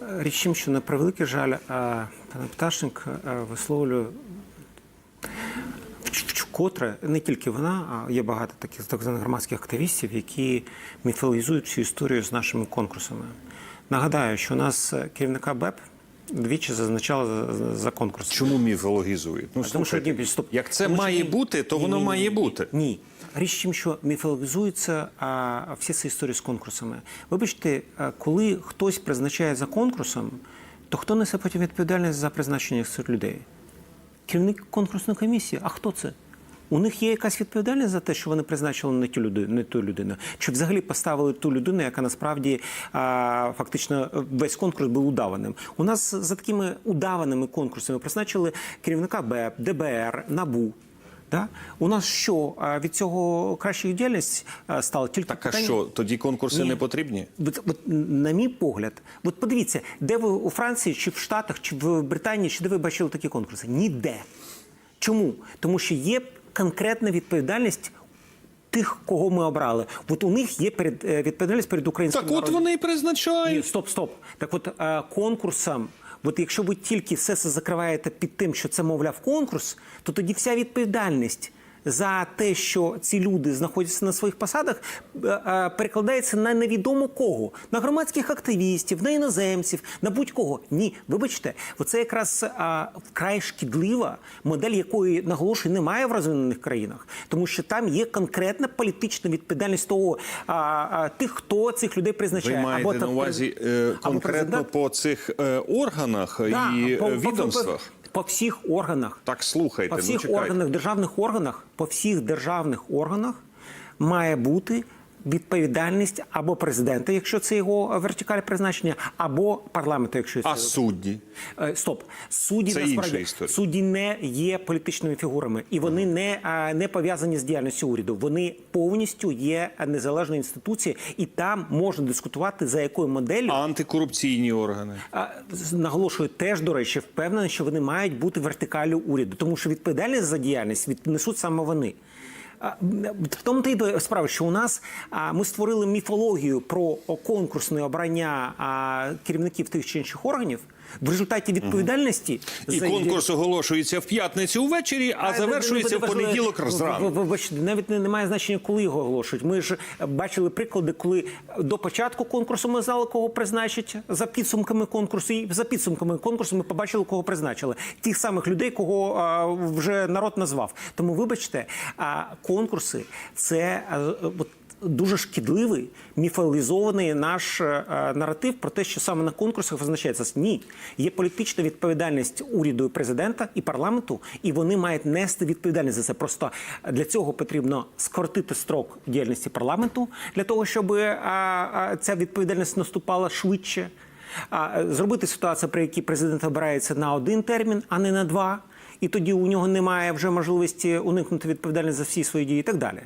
Річ тим, що на превеликий жаль, е, пане Пташник е, висловлює вкотре, не тільки вона, а є багато таких так званих громадських активістів, які міфологізують всю історію з нашими конкурсами. Нагадаю, що у нас керівника БЕП двічі зазначали за, конкурс. Чому міфологізують? Ну, Тому що ні, стоп. як це Тому має ні- бути, то ні, воно ні, має ні. бути. Ні. Річ в тім, що міфологізуються всі ці історії з конкурсами. Вибачте, коли хтось призначає за конкурсом, то хто несе потім відповідальність за призначення цих людей? Керівник конкурсної комісії. А хто це? У них є якась відповідальність за те, що вони призначили не ту людину, не ту людину, чи взагалі поставили ту людину, яка насправді а, фактично весь конкурс був удаваним. У нас за такими удаваними конкурсами призначили керівника БЕП, ДБР, НАБУ. Да? У нас що а, від цього краща діяльність стала тільки Так а що, тоді конкурси Ні. не потрібні? От, от, на мій погляд, от подивіться, де ви у Франції, чи в Штатах, чи в Британії, чи де ви бачили такі конкурси? Ніде. Чому? Тому що є конкретна відповідальність тих, кого ми обрали. От у них є перед, е, відповідальність перед українським Так от вони і Ні, призначають. стоп, стоп. Так от е, конкурсам. От якщо ви тільки все це закриваєте під тим, що це, мовляв, конкурс, то тоді вся відповідальність за те, що ці люди знаходяться на своїх посадах, е, е, перекладається на невідомо кого, на громадських активістів, на іноземців, на будь-кого. Ні, вибачте, оце якраз е, вкрай шкідлива модель, якої наголошую немає в розвинених країнах, тому що там є конкретна політична відповідальність того тих, хто цих людей призначає. Ви маєте на та- увазі або конкретно по цих органах Да, і по- е, по- по- відомствах? По, всіх органах. Так слухайте, По ну всіх ну, органах, державних органах, по всіх державних органах має бути відповідальність або президента, якщо це його вертикаль призначення, або парламенту, якщо це А судді? Е, Стоп, судді Це насправді інша судді не є політичними фігурами, і вони не, не пов'язані з діяльністю уряду. Вони повністю є незалежною інституцією, і там можна дискутувати за якою моделлю. Антикорупційні органи? Наголошую, теж до речі, впевнений, що вони мають бути вертикалю уряду, тому що відповідальність за діяльність віднесуть саме вони. В тому та й справа, що у нас ми створили міфологію про конкурсне обрання керівників тих чи інших органів. В результаті відповідальності І за конкурс оголошується в п'ятницю ввечері, а Е, завершується в ну, понеділок зранку. Вибачте, навіть не- немає значення, коли його оголошують. Ми ж бачили приклади, коли до початку конкурсу ми знали, кого призначать за підсумками конкурсу, і за підсумками конкурсу ми побачили, кого призначили. Тих самих людей, кого а, вже народ назвав. Тому, вибачте, а, конкурси це а, от, Дуже шкідливий міфологізований наш е, наратив про те, що саме на конкурсах визначається ні. Є політична відповідальність уряду, і президента і парламенту, і вони мають нести відповідальність за це. Просто для цього потрібно скоротити строк діяльності парламенту для того, щоб а, а, ця відповідальність наступала швидше. Е, зробити ситуацію, при якій президент обирається на один термін, а не на два. І тоді у нього немає вже можливості уникнути відповідальності за всі свої дії і так далі.